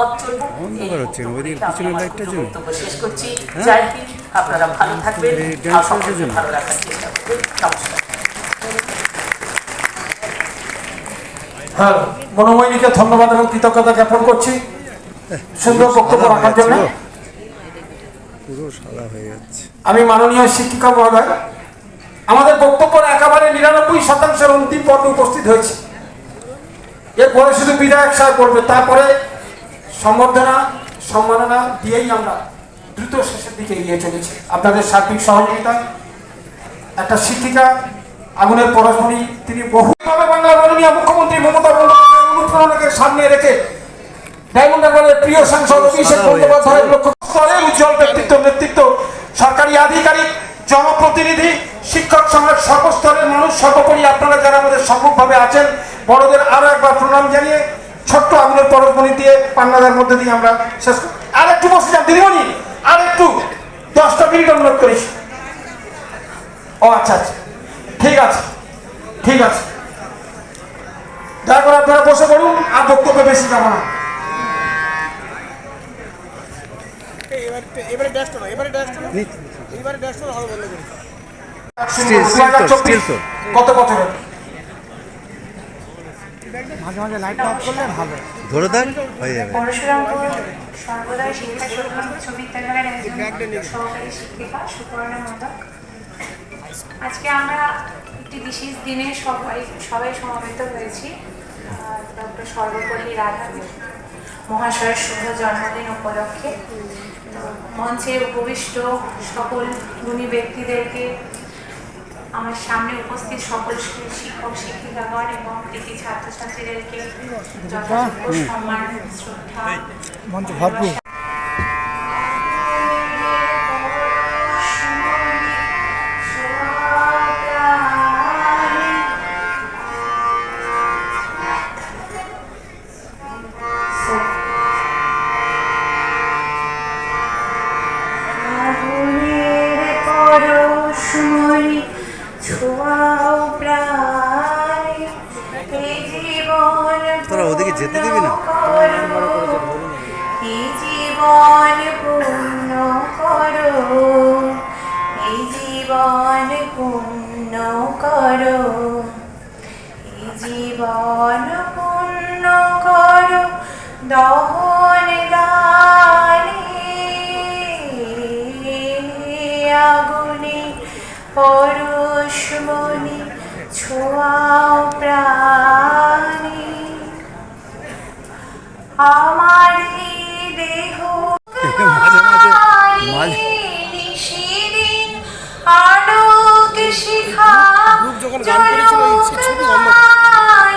পথ চলবো অন্ধকার হচ্ছে, পিছনের জন্য? বক্তব্য শেষ করছি। হ্যাঁ? জয় হিন্দ আপনারা ভালো থাকবেন। আর সকলকে ভালো রাখার চেষ্টা করবেন। নমস্কার। হ্যাঁ মনোময়ীকে ধন্যবাদ এবং কৃতজ্ঞতা জ্ঞাপন করছি। সুন্দর বক্তব্য রাখার জন্য। পুরো সাদা হয়ে যাচ্ছে। আমি মাননীয় শিক্ষিকা মহোদয় আমাদের বক্তব্যের একেবারে নিরানব্বই শতাংশের অন্তিম পর্বে উপস্থিত হয়েছে। এরপরে শুধু বিধায়ক সাহেব বলবে তারপরে সম্বর্ধনা সম্মাননা দিয়েই আমরা দ্রুত শেষের দিকে এগিয়ে চলেছি। আপনাদের সার্বিক সহযোগিতায় একটা শিক্ষিকা আগুনের পরশমণি তিনি বহুভাবে বাংলার মাননীয় মুখ্যমন্ত্রী মমতা বন্দ্যোপাধ্যায়ের অনুপ্রেরণাকে সামনে রেখে ডায়মন্ড হারবারের প্রিয় সাংসদ অভিষেক বন্দ্যোপাধ্যায়ের লক্ষ্য স্তরের উজ্জ্বল ব্যক্তিত্ব নেতৃত্ব সরকারি আধিকারিক জনপ্রতিনিধি শিক্ষক সমাজ সর্বস্তরের মানুষ সর্বোপরি আপনারা যারা আমাদের সম্মুখভাবে আছেন বড়দের আরও একবার প্রণাম জানিয়ে ছোট্ট আগুনের পরশমণি দিয়ে পান্নাদের মধ্যে দিয়ে আমরা শেষ করি। আর একটু বসে যান দিদিমণি আর একটু দশটা মিনিট অনুরোধ করিস ও আচ্ছা আচ্ছা। ঠিক আছে ঠিক আছে। দয়া করে আপনারা বসে পড়ুন আর বক্তব্য বেশি যাব না। এবারে ড্যাশ করো এবারে ড্যাশ করো এবারে ড্যাশ করো। হবে। কত বছরের মাঝে মাঝে লাইট অফ করলে ভালো। ধরে দেন হয়ে যাবে। পরশুরামপুর সর্বদয় শিক্ষা সদন উচ্চ বিদ্যালয়ের একজন সহকারী শিক্ষিকা সুপর্ণা মোদক। আজকে আমরা একটি বিশেষ দিনে সবাই সবাই সমবেত হয়েছি। ডক্টর সর্বপল্লী রাধা মহাশয়ের শুভ জন্মদিন উপলক্ষে। মঞ্চে উপবিষ্ট সকল গুণী ব্যক্তিদেরকে আমার সামনে উপস্থিত সকল শিক্ষক শিক্ষিকাগণ এবং কৃতি ছাত্রছাত্রীদেরকে যথাযোগ্য সম্মান শ্রদ্ধা পরশমণি ছোঁয়াও প্রাণে এই জীবন তোরা ওদিকে যেতে দিবি না? এই জীবন পূর্ণ করো। এই জীবন পূর্ণ করো। এই জীবন পূর্ণ করো। দহন দানে আগুনে পরশমণি ছোঁয়াও প্রাণী। আমার দেহ আলোক শিখা গ্রুপ যখন গান করেছিল, এই সে ছবি বন্ধ।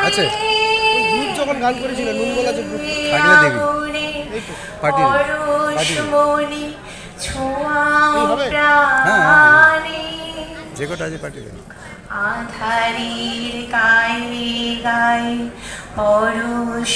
আছে? গ্রুপ যখন গান করেছিল নুনগোলা যে থাকলে দেখবি পার্টির পার্টির। পরশমণি ছোঁয়াও প্রাণী। যে কটা আছে দেন আধারির গায়ে গায়ে পরশ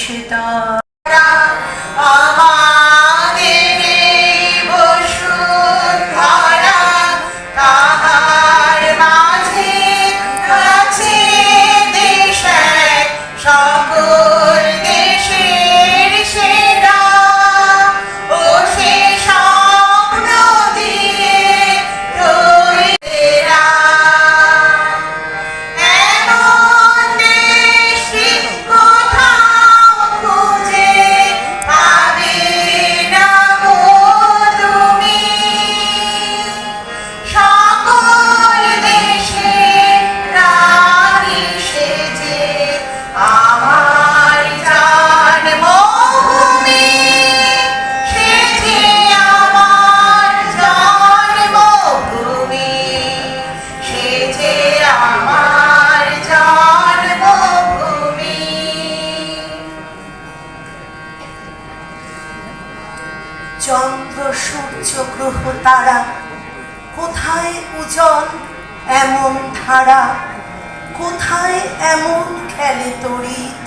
এমন খেলে তড়িৎ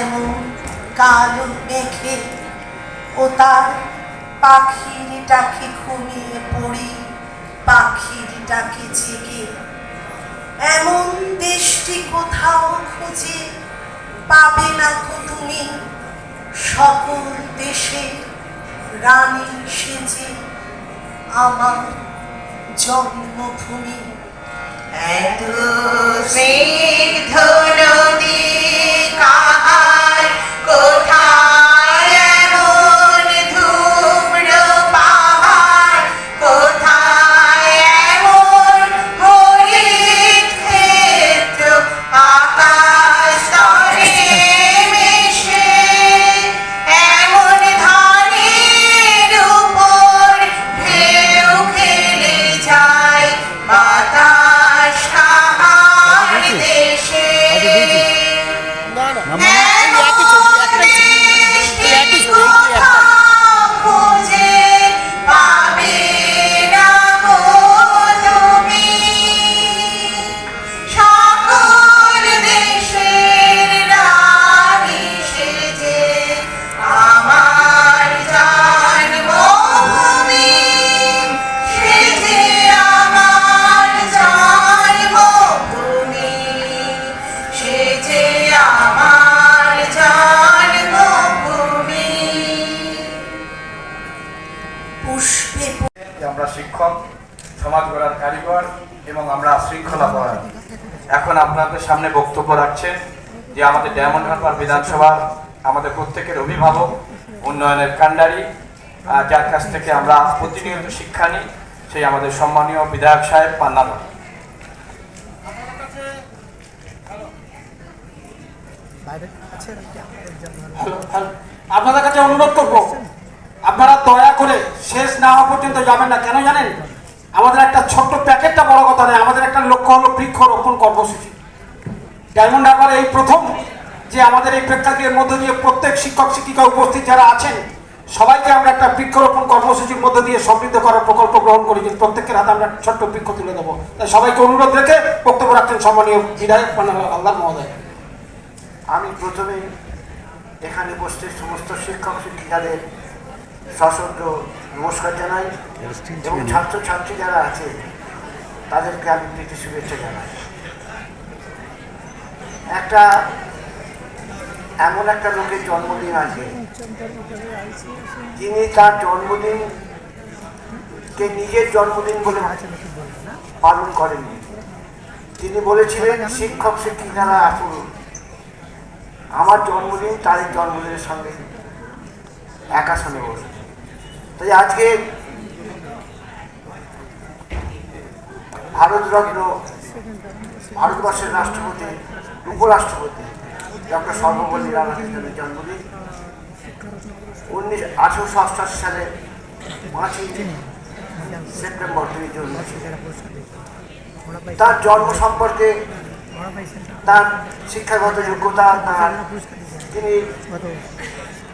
এমন কালো মেঘে ও তার পাখির ডাকে ঘুমিয়ে পড়ি পাখির ডাকে জেগে। এমন দেশটি কোথাও খুঁজে পাবে না তো তুমি, সকল দেশে রানী সেজে আমার জন্মভূমি। এত স্নিগ্ধ এখন আপনাদের সামনে বক্তব্য রাখছেন যে আমাদের ডায়মন্ড হারবার বিধানসভার আমাদের প্রত্যেকের অভিভাবক, উন্নয়নের কাণ্ডারি যার কাছ থেকে আমরা প্রতিনিয়ত শিক্ষা নিই, সেই আমাদের সম্মানীয় বিধায়ক সাহেব হ্যালো। আপনাদের কাছে অনুরোধ করব, আপনারা দয়া করে শেষ না হওয়া পর্যন্ত যাবেন না, কেন জানেন আমাদের একটা ছোট্ট প্যাকেটটা বড় কথা নয়, আমাদের একটা লক্ষ্য হলো বৃক্ষরোপণ কর্মসূচি। ডায়মন্ড হারবার এই প্রথম যে আমাদের এই প্রেক্ষাগৃহের মধ্য দিয়ে প্রত্যেক শিক্ষক, শিক্ষিকা উপস্থিত যারা আছেন, সবাইকে আমরা একটা বৃক্ষরোপণ কর্মসূচির মধ্য দিয়ে সমৃদ্ধ করার প্রকল্প গ্রহণ করেছি প্রত্যেকের হাতে আমরা ছোট্ট বৃক্ষ তুলে দেবো। তাই সবাইকে অনুরোধ রেখে বক্তব্য রাখছেন সম্মানীয় বিধায়ক আল্লাহ মহোদয়। আমি প্রথমে এখানে উপস্থিত সমস্ত শিক্ষক, শিক্ষিকাদের সশব্দ নমস্কার জানাই। এবং ছাত্রছাত্রী যারা আছে তাদেরকে আমি প্রীতি শুভেচ্ছা জানাই। একটা এমন একটা লোকের জন্মদিন আছে। যিনি তার জন্মদিনকে নিজের জন্মদিন বলে পালন করেননি। তিনি বলেছিলেন শিক্ষক শিক্ষিকারা আসুন আমার জন্মদিন তাদের জন্মদিনের সঙ্গে একা শুনে বসে। তাই আজকে ভারতরত্ন ভারতবর্ষের রাষ্ট্রপতি, উপরাষ্ট্রপতি ডক্টর সর্বপল্লী রাধাকৃষ্ণনের জন্মদিন উনিশ, আঠেরোশো অষ্টাশি সালে পাঁচই সেপ্টেম্বর তিনি জন্মেছিলেন তার জন্ম সম্পর্কে তার শিক্ষাগত যোগ্যতা, তার তিনি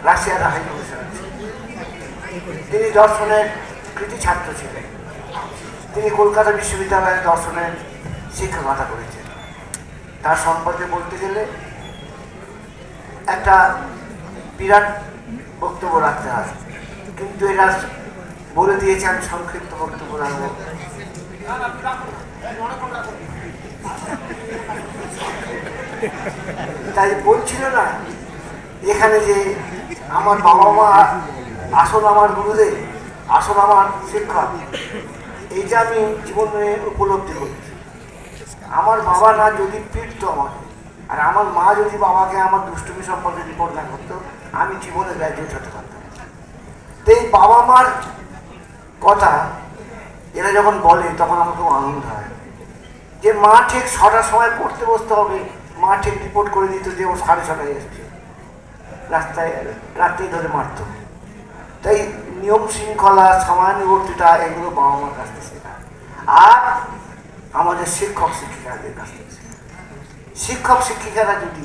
রাশিয়ার হাই কমিশনার। তিনি দর্শনের কৃতি ছাত্র ছিলেন। তিনি কলকাতা বিশ্ববিদ্যালয়ে দর্শনের শিক্ষকতা করেছেন। তার সম্পর্কে বলতে গেলে একটা বিরাট বক্তব্য রাখতে হয় কিন্তু এরা বলে দিয়েছে, আমি সংক্ষিপ্ত বক্তব্য রাখব। তাই বলছিল না, এখানে যে আমার বাবা মা আসল আমার গুরুদেব, আসল আমার শিক্ষক এইটা আমি জীবনে উপলব্ধি করেছি আমার বাবা না যদি ফিরতো আমাকে আর আমার মা যদি বাবাকে আমার দুষ্টুমি সম্পর্কে রিপোর্ট না করতো, আমি জীবনে গ্র্যাজুয়েট হতে পারতাম। তো এই বাবা মার কথা, এরা যখন বলে, তখন আমার খুব আনন্দ হয়। যে মা ঠিক ছটার সময় পড়তে বসতে হবে, মা ঠিক রিপোর্ট করে দিত যে ও সাড়ে ছটায় এসছে। রাস্তায় রাত্রি ধরে মারত। তাই নিয়ম শৃঙ্খলা সময়ানুবর্তিতা এগুলো বাবা মার কাছ থেকে শেখা। আর আমাদের শিক্ষক, শিক্ষিকাদের কাছ থেকে। শিক্ষক, শিক্ষিকারা যদি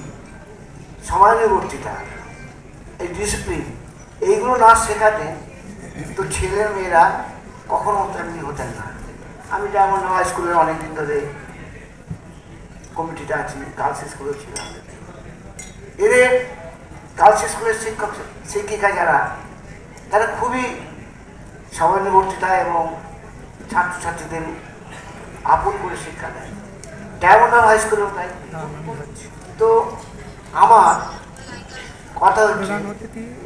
সময়ানুবর্তিতা এই ডিসিপ্লিন এইগুলো না শেখাতেন তো ছেলে মেয়েরা কখনো তেমনি হতেন না। আমি যেমন স্কুলের অনেকদিন ধরে কমিটিটা আছি গার্লস স্কুলে ছিলাম। এদের গার্লস স্কুলের শিক্ষক, শিক্ষিকা যারা তারা খুবই সময়ানুবর্তিতা এবং ছাত্রছাত্রীদের আপন করে শিক্ষা দেয়। ডায়মন্ড হাই স্কুলেও তাই। তো আমার কথা হচ্ছে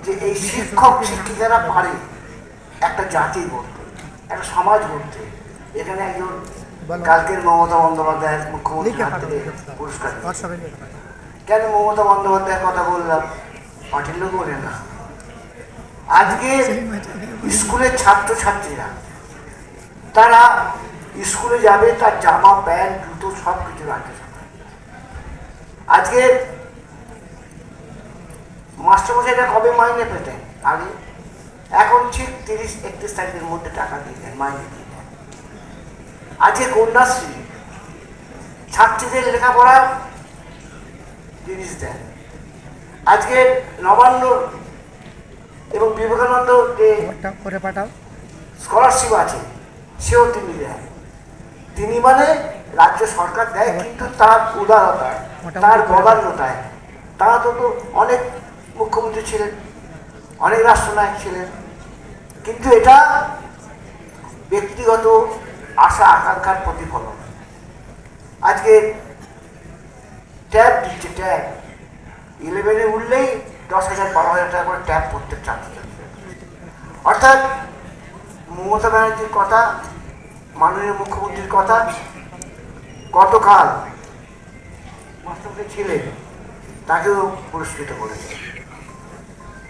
যে এই শিক্ষক শিক্ষিকারা পারে একটা জাতি গড়তে একটা সমাজ গড়তে। এখানে একজন কালকের মমতা বন্দ্যোপাধ্যায়ের মুখ্যমন্ত্রী হাত থেকে পুরস্কার। কেন মমতা বন্দ্যোপাধ্যায়ের কথা বললাম? পাটিল লোক বলে না। আজকে স্কুলের ছাত্রছাত্রীরা, তারা স্কুলে যাবে, তার জামা, প্যান্ট, জুতো সব কিছু সরকার। আজকে মাস্টারমশাইরা কবে মাইনে পেতেন? আগে, এখন ঠিক তিরিশ, একত্রিশ তারিখের মধ্যে টাকা দিয়ে দেন, মাইনে দিয়ে দেন। আজকে কন্যাশ্রী, ছাত্রীদের লেখাপড়া জিনিস দেন। আজকে নবান্ন এবং বিবেকানন্দ যে করে পাঠাও। স্কলারশিপ আছে সেও তিনি দেন তিনি মানে রাজ্য সরকার দেয় কিন্তু তার উদারতায় তার বদান্যতায় তারা তো তো অনেক মুখ্যমন্ত্রী ছিলেন অনেক রাষ্ট্রনায়ক ছিলেন কিন্তু এটা ব্যক্তিগত আশা আকাঙ্ক্ষার প্রতিফলন। আজকে ট্যাব দিচ্ছে ট্যাব ইলেভেনে উঠলেই দশ হাজার, বারো হাজার টাকা করে ট্যাব প্রত্যেক ছাত্রছাত্রী অর্থাৎ মমতা ব্যানার্জির কথা, মাননীয় মুখ্যমন্ত্রীর কথা, গতকাল মাস্টারকে ছিলেন, তাকেও পুরস্কৃত করেছে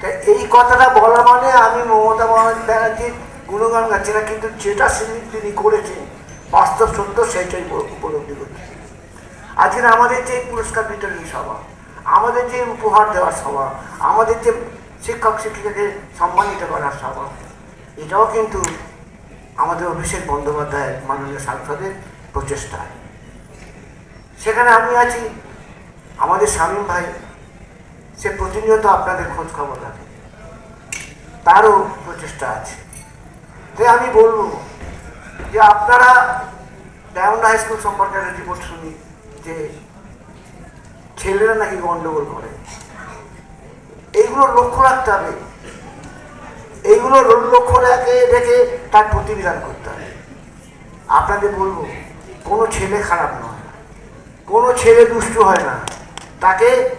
তা এই কথাটা বলা মানে আমি মমতা ব্যানার্জির গুণগান গাচ্ছি না, কিন্তু যেটা তিনি- তিনি করেছেন, বাস্তব সত্য উপ- উপলব্ধি করছি। আজকে আমাদের যে পুরস্কার বিতরণী সভা আমাদের যে উপহার দেওয়ার সভা, আমাদের যে শিক্ষক শিক্ষিকাকে সম্মানিত করার সভা, এটাও কিন্তু আমাদের অভিষেক বন্দ্যোপাধ্যায়ের মাননীয় সাংসদের প্রচেষ্টা। সেখানে আমি আছি, আমাদের স্বামী ভাই, সে প্রতিনিয়ত আপনাদের খোঁজ খবর রাখে। তারও প্রচেষ্টা আছে। তাই আমি বলব যে আপনারা ডায়মন্ড হাই স্কুল সম্পর্কে রিপোর্ট শুনি যে ছেলেরা নাকি গন্ডগোল করে? এইগুলো লক্ষ্য রাখতে হবে। এইগুলো লক্ষ্য রেখে রেখে তার প্রতিবিধান করতে হবে। আপনাদের বলব, কোনো ছেলে খারাপ নয়। কোনো ছেলে দুষ্টু হয় না। তাকে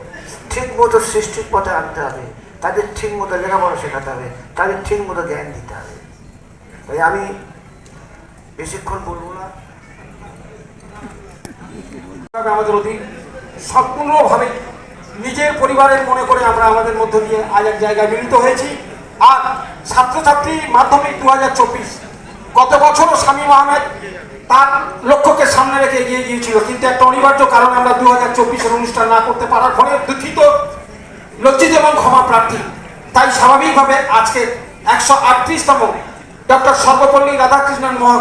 ঠিক মতো সৃষ্টির পথে আনতে হবে। তাদের ঠিক মতো লেখাপড়া শেখাতে হবে। তাদের ঠিক মতো জ্ঞান দিতে হবে। তাই আমি বেশিক্ষণ বলব না। আমাদের সম্পূর্ণভাবে নিজের পরিবারের মনে করে আমরা আমাদের মধ্য দিয়ে আজ এক জায়গায় মিলিত হয়েছি। আর ছাত্রছাত্রী মাধ্যমিক দু হাজার চব্বিশ, গত বছরও স্বামী আহমেদ তার লক্ষ্যকে সামনে রেখে এগিয়ে গিয়েছিল। কিন্তু একটা অনিবার্য কারণে আমরা দু হাজার চব্বিশের অনুষ্ঠান না করতে পারার ফলে দুঃখিত, লজ্জিত এবং ক্ষমা প্রার্থী। তাই স্বাভাবিকভাবে আজকে একশো আটত্রিশতম ডক্টর সর্বপল্লী রাধাকৃষ্ণন মহ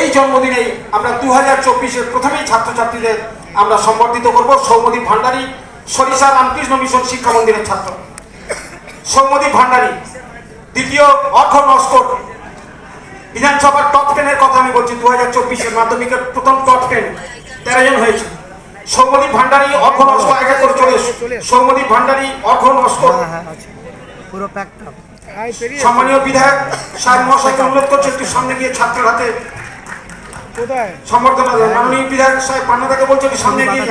এই জন্মদিনেই আমরা দু হাজার চব্বিশের প্রথমেই ছাত্রছাত্রীদের আমরা সম্বর্ধিত করব সৌমদীপ ভান্ডারী সরিষা রামকৃষ্ণ মিশন শিক্ষা মন্দিরের ছাত্র। সৌমদীপ ভান্ডারী দ্বিতীয় অর্ঘ নস্কর বিধানসভার টপ টেনের কথা আমি বলছি দু হাজার চব্বিশের মাধ্যমিকের প্রথম টপ টেন তেরো জন হয়েছে। সৌমদীপ ভান্ডারী অর্ঘ নস্কর আগে করে চলে। সৌমদীপ ভান্ডারী অর্ঘ নস্কর পুরো প্যাকটা সম্মানীয় বিধায়ক সাহেব মহাশয়কে অনুরোধ করছি একটু সামনে গিয়ে ছাত্রের হাতে সম্বর্ধনা দেবেন। মাননীয় বিধায়ক সাহেব পান্নাদাকে বলছি একটু সামনে গিয়ে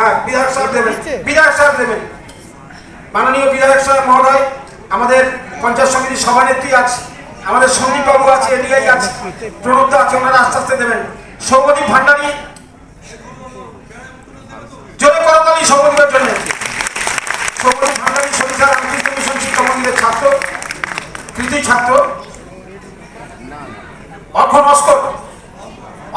হ্যাঁ বিধায়ক সাহেব দেবেন। বিধায়ক সাহেব দেবেন। মাননীয় বিধায়ক সাহেব মহোদয় আমাদের পঞ্চায়েত সমিতির সভানেত্রী আছে আমাদের সন্দীপ বাবু আছে এদিকেই আছে প্রণব আছে ওনারা আস্তে আস্তে দেবেন। সৌমদীপ ভান্ডারী জোরে করতালি সৌমদীপের জন্য। সৌমদীপ ভান্ডারী সরিষা রামকৃষ্ণ মিশন শিক্ষা মন্দিরের ছাত্র কৃতি ছাত্র অর্ঘ নস্কর।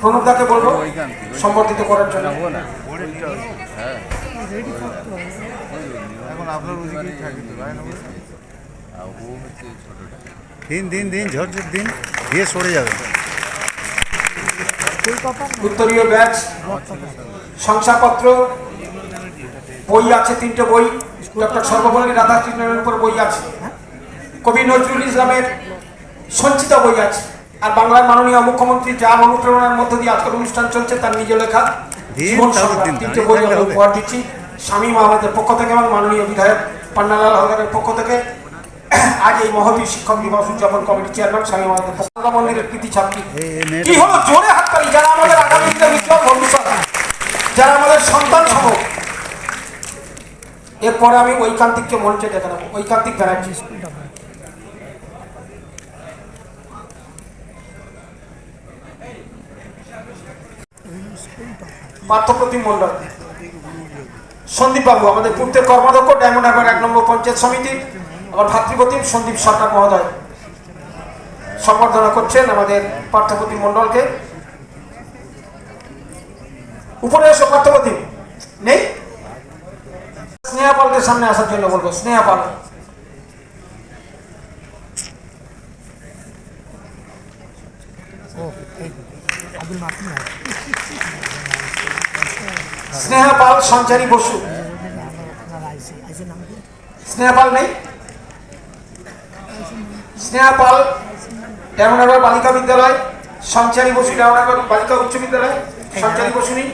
প্রণবদাকে বলব সম্বর্ধিত করার জন্য। দিন দিন দিন ঝরঝর দিন দিয়ে সরে যাবে। উত্তরীয় ব্যাচ শংসাপত্র বই আছে তিনটে বই। ডক্টর সর্বপল্লী রাধাকৃষ্ণের উপর বই আছে। কবি নজরুল ইসলামের সঞ্চিত বই আছে। আর বাংলার মাননীয় মুখ্যমন্ত্রী যার অনুপ্রেরণার মধ্য দিয়ে আজকের অনুষ্ঠান চলছে তার নিজ লেখা জীবন তাও সংগ্রাম। দিন, তিনটে বই আমরা উপহার দিচ্ছি স্বামী আমাদের পক্ষ থেকে এবং মাননীয় বিধায়ক পান্নালাল হালদারের পক্ষ থেকে। আজ এই মহতী শিক্ষক দিবস উদযাপন কমিটির চেয়ারম্যান স্বামী আমাদের পক্ষ মন্দিরের কৃতি ছাত্রী কি হলো? জোরে হাততালি যারা আমাদের আগামী দিনের উজ্জ্বল ভবিষ্যৎ যারা আমাদের সন্তান সহ এরপরে আমি ঐকান্তিককে মঞ্চে দেখে নেব। ঐকান্তিক ব্যানার্জি। পার্থপ্রতিম মন্ডল সন্দীপ বাবু, আমাদের পূর্তের কর্মাধ্যক্ষ, ডায়মন্ড হারবার এক নম্বর পঞ্চায়েত সমিতি, আমার ভাতৃপ্রতিম সন্দীপ সরকার মহোদয়। সম্বর্ধনা করছেন আমাদের পার্থপ্রতিম মন্ডলকে উপরে এসো পার্থপ্রতিম নেই? স্নেহা পালকে সামনে আসার জন্য বলব, স্নেহা পাল। স্নেহা পাল সঞ্চারী বসু। স্নেহা পাল নেই? স্নেহা পাল ডেমনগর বালিকা বিদ্যালয় সঞ্চারী বসু ডেমনগর বালিকা উচ্চ বিদ্যালয় সঞ্চারী বসু নেই।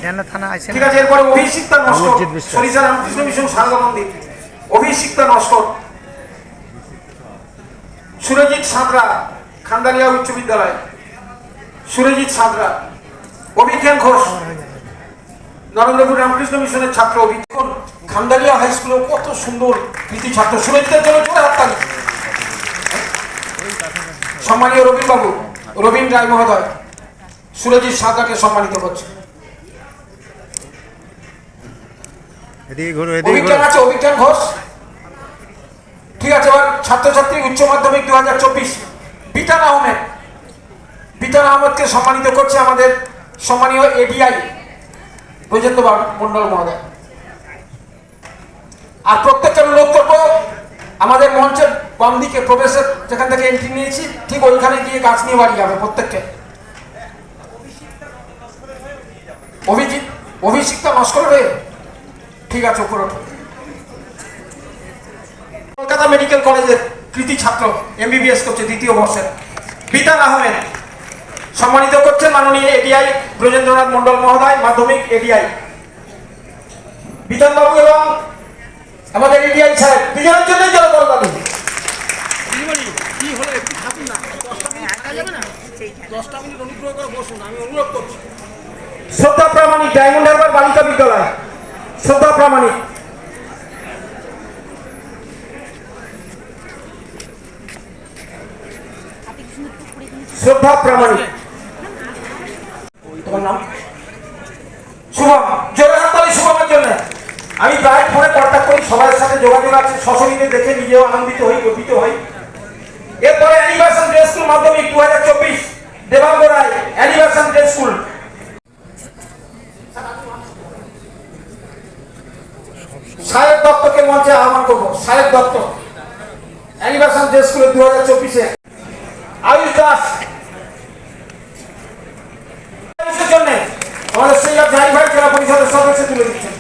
ঠিক আছে এরপরে অভিষিক্তা নস্কর সরিষা রামকৃষ্ণ মিশন সারদা মন্দির। অভিষিক্তা নস্কর। সুরজিৎ সাঁতরা খান্দালিয়া উচ্চ বিদ্যালয়। সুরজিৎ সাঁতরা। অভিজ্ঞান ঘোষ। নরেন্দ্রপুর রামকৃষ্ণ মিশনের ছাত্র অভিজ্ঞান খান্দালিয়া হাই স্কুলেও কত সুন্দর কৃতি ছাত্র সুরজিতের জন্য জোরে হাততালি সম্মানীয় রবীন বাবু রবীন রায় মহোদয় সুরজিৎ সাঁতরাকে সম্মানিত করছে। অভিজ্ঞান আছে অভিজ্ঞান ঘোষ। ঠিক আছে এবার ছাত্রছাত্রী উচ্চ মাধ্যমিক দু হাজার চব্বিশ বিতান আহমেদ। বিতান আহমেদকে সম্মানিত করছে আমাদের সম্মানীয় এডিআই বাবু মন্ডল মহোদয়। আর প্রত্যেকটা করব, আমাদের মঞ্চের বাম দিকে প্রবেশের যেখান থেকে এন্ট্রি নিয়েছি, ঠিক ওইখানে গিয়ে গাছ নিয়ে বাড়ি যাবে প্রত্যেককে। অভিজিৎ, অভিষিক্ত নস্কর হয়ে ঠিক আছে উপর কলকাতা মেডিকেল কলেজের কৃতি ছাত্র এমবিবিএস করছে দ্বিতীয় বর্ষের। বিতান আহমেদ সম্মানিত করছেন মাননীয় এডিআই ব্রজেন্দ্রনাথ মন্ডল মহোদয়, মাধ্যমিক এডিআই বিতান বাবু এবং আমাদের এডিআই সাহেব, দুজনের জন্যই জল করবেন শ্রদ্ধা প্রামাণিক, ডায়মন্ড হারবার বালিকা বিদ্যালয়। শ্রদ্ধা প্রামাণিক। শ্রদ্ধা প্রামাণিক। তোমার নাম শুভম জোরে হাততালি শুভমের জন্য। আমি প্রায় ফোনে কন্ট্যাক্ট করি সবার সাথে যোগাযোগ আছে, সশরীরে দেখে নিজেও আনন্দিত হই, গর্বিত হই। এরপরে অ্যানিভার্সান ডে স্কুল মাধ্যমিক দু হাজার চব্বিশ, Debanga Roy anniversary day school সাহেব দত্তকে মঞ্চে আহ্বান করব। সাহেব দত্ত অ্যানিভার্সান ডে স্কুলে দু হাজার চব্বিশে। আয়ুষ দাস জন্য আমাদের সৈয়দ জাহির ভাই জেলা পরিষদের সদস্য তুলে দিচ্ছেন।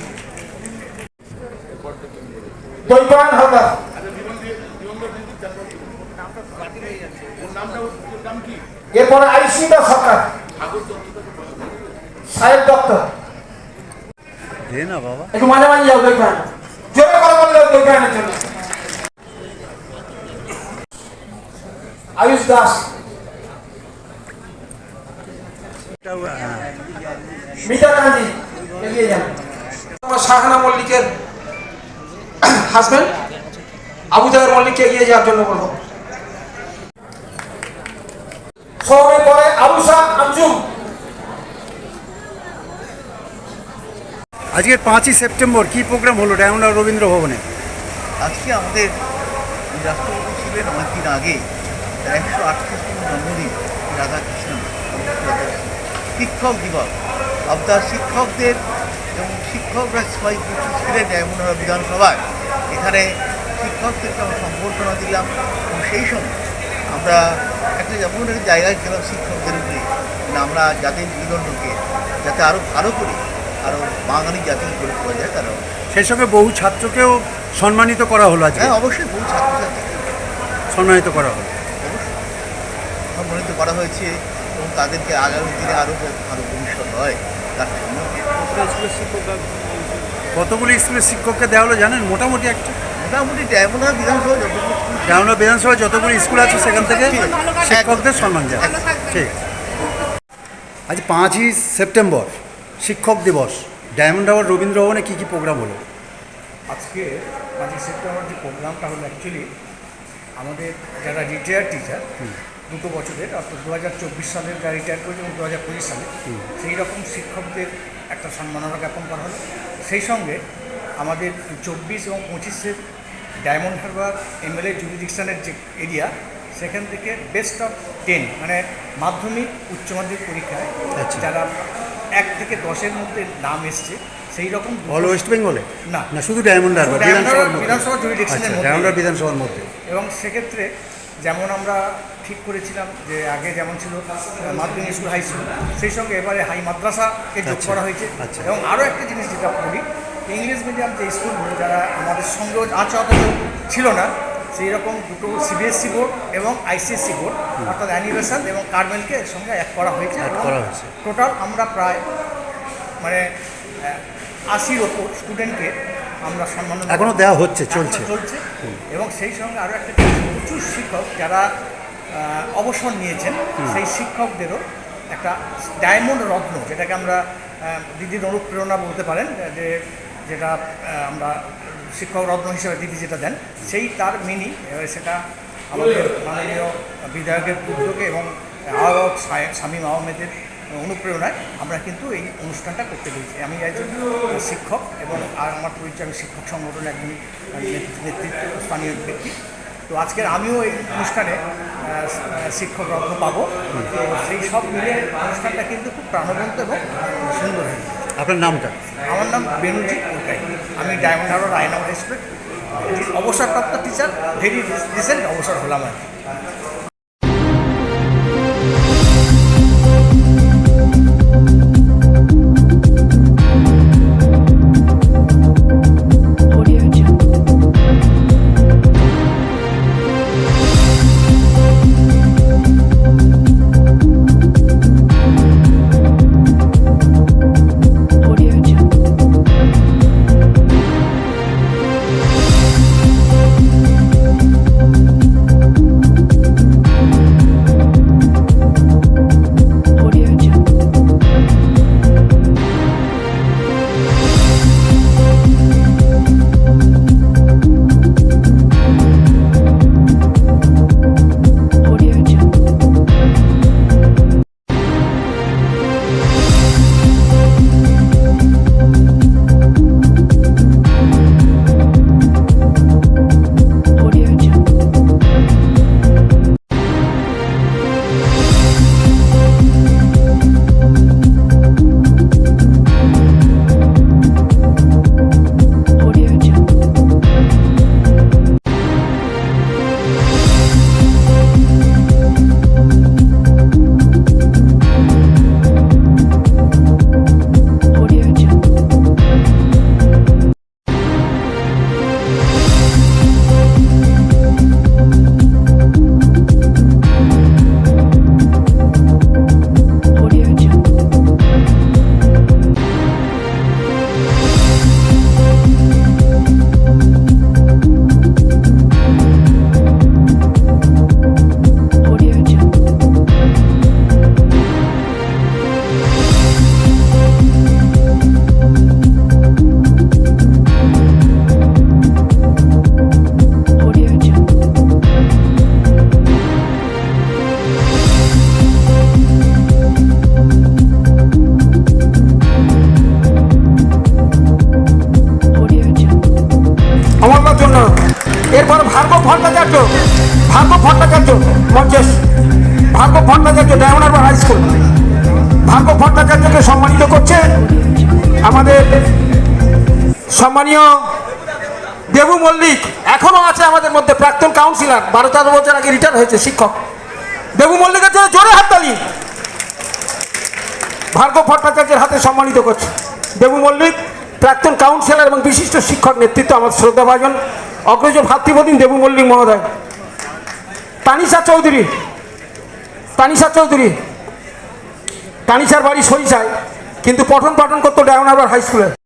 দৈপায়ন হালদার। এরপরে আয়ুষ্মিতা সরকার। সাহেব দত্ত দে না বাবা। একটু মাঝে মাঝে যাও দৈপায়ন জোরে করে বলে দাও দৈপায়নের জন্য। আয়ুষ দাস এটাও, হ্যাঁ। মিতা কাঞ্জি এগিয়ে যান আমার শাহানা মল্লিকের হাজবেন্ড আবু জাহের মল্লিককে এগিয়ে যাওয়ার জন্য বলব। সবে পরে আবুসা আঞ্জুম। আজকের পাঁচই সেপ্টেম্বর কি প্রোগ্রাম হলো ডায়মন্ড রবীন্দ্র ভবনে? আজকে আমাদের রাষ্ট্রপতি ছিলেন অনেকদিন আগে তার একশো আটত্রিশতম জন্মদিন রাধাকৃষ্ণন শিক্ষক দিবস। আপনার শিক্ষকদের এবং শিক্ষকরা সবাই উপস্থিত ছিলেন এমনভাবে বিধানসভায়। এখানে শিক্ষকদেরকে আমরা সম্বর্ধনা দিলাম। এবং সেই সময় আমরা একটা যেমন একটা জায়গায় গেলাম শিক্ষকদের উপরে। মানে আমরা জাতির মেরুদণ্ডকে যাতে আরও ভালো করে আরও বাঙালি জাতি গড়ে তোলা যায় তারা সেই সঙ্গে বহু ছাত্রকেও সম্মানিত করা হলো আজকে। হ্যাঁ অবশ্যই বহু ছাত্রছাত্রী সম্মানিত করা হলো। সম্মানিত করা হয়েছে। তাদেরকে আগামী দিনে আরও ভালো ভবিষ্যৎ হয় তার জন্য। কতগুলি স্কুলের শিক্ষককে দেওয়া হলো জানেন? মোটামুটি একটা। মোটামুটি ডায়মন্ড বিধানসভা যতগুলো স্কুল বিধানসভা যতগুলি স্কুল আছে সেখান থেকে শিক্ষকদের সম্মান দেওয়া ঠিক। আজ পাঁচই সেপ্টেম্বর শিক্ষক দিবস। ডায়মন্ড হাওয়ার রবীন্দ্র ভবনে কী কী প্রোগ্রাম হলো? আজকে পাঁচই সেপ্টেম্বর যে প্রোগ্রামটা হলো অ্যাকচুয়ালি আমাদের যারা রিটায়ার্ড টিচার দুটো বছরের অর্থাৎ দু হাজার চব্বিশ সালের যারা রিটায়ার করেছে এবং দু হাজার পঁচিশ সালে সেই রকম শিক্ষকদের একটা সম্মাননা জ্ঞাপন করা হলো। সেই সঙ্গে আমাদের চব্বিশ এবং পঁচিশের ডায়মন্ড হারবার এমএলএ জুরিডিকশনের যে এরিয়া সেখান থেকে বেস্ট অফ টেন মানে মাধ্যমিক উচ্চ মাধ্যমিক পরীক্ষায় আচ্ছা। যারা এক থেকে দশের মধ্যে নাম এসছে সেই রকম অল ওয়েস্ট বেঙ্গলে না। না শুধু ডায়মন্ড হারবার বিধানসভা jurisdiction আচ্ছা মধ্যে। বিধানসভার মধ্যে। এবং সেক্ষেত্রে যেমন আমরা ঠিক করেছিলাম যে আগে যেমন ছিল মাধ্যমিক স্কুল হাই স্কুল সেই সঙ্গে এবারে হাই মাদ্রাসাকে যোগ আচ্ছা, করা হয়েছে। আচ্ছা। এবং আরও একটা জিনিস যেটা বলি ইংলিশ মিডিয়াম যে স্কুলগুলো যারা আমাদের সঙ্গে আছে অথচ ছিল না সেই রকম দুটো সিবিএসসি বোর্ড এবং আইসিএসসি বোর্ড অর্থাৎ অ্যানিমেশন এবং কার্মেলকে এর সঙ্গে এক করা হয়েছে। টোটাল আমরা প্রায় মানে আশির ওপর স্টুডেন্টকে আমরা সম্মান এখনও দেওয়া হচ্ছে চলছে। চলছে। এবং সেই সঙ্গে আরও একটা প্রচুর শিক্ষক যারা অবসর নিয়েছেন। সেই শিক্ষকদেরও একটা ডায়মন্ড রত্ন যেটাকে আমরা দিদির অনুপ্রেরণা বলতে পারেন যে যেটা আমরা শিক্ষক রত্ন হিসেবে দিদি যেটা দেন সেই তার মিনি সেটা আমাদের মাননীয় বিধায়কের উদ্যোগে এবং আহ্বায়ক শামীম আহমেদের অনুপ্রেরণায় আমরা কিন্তু এই অনুষ্ঠানটা করতে পেরেছি। আমি একজন শিক্ষক এবং আর আমার পরিচয় আমি শিক্ষক সংগঠনের একজন নেতৃত্ব স্থানীয় ব্যক্তি। তো আজকের আমিও এই অনুষ্ঠানে শিক্ষক রত্ন পাবো। তো সেই সব মিলে অনুষ্ঠানটা কিন্তু খুব প্রাণবন্ত এবং সুন্দর হয়েছে। আপনার নামটা আমার নাম বেনুজি কোলকাই আমি ডায়মন্ড হারবার আইনাম রেসপেক্ট অবসরপ্রাপ্ত টিচার ভেরি রিসেন্ট অবসর হলাম আর কি। মঞ্চেশ Bhargava Bhattacharya Diamond High School. Bhargava ভট্টাচার্যকে সম্মানিত করছে আমাদের সম্মানীয় দেবু মল্লিক। এখনও আছে আমাদের মধ্যে প্রাক্তন কাউন্সিলর বারো তেরো বছর আগে রিটায়ার হয়েছে, শিক্ষক। দেবু মল্লিকের জন্য জোরে হাততালি ভার্গব ভট্টাচার্যের হাতে সম্মানিত করছে। দেবু মল্লিক, প্রাক্তন কাউন্সিলর এবং বিশিষ্ট শিক্ষক নেতৃত্ব আমার শ্রদ্ধাভাজন, অগ্রজ ভাতৃপ্রতিম দেবু মল্লিক মহোদয়। তানিশা চৌধুরী। তানিশা চৌধুরী। তানিশার বাড়ি সই সরিষায়, কিন্তু পঠন পাঠন করতো ডায়ন হাই স্কুলে।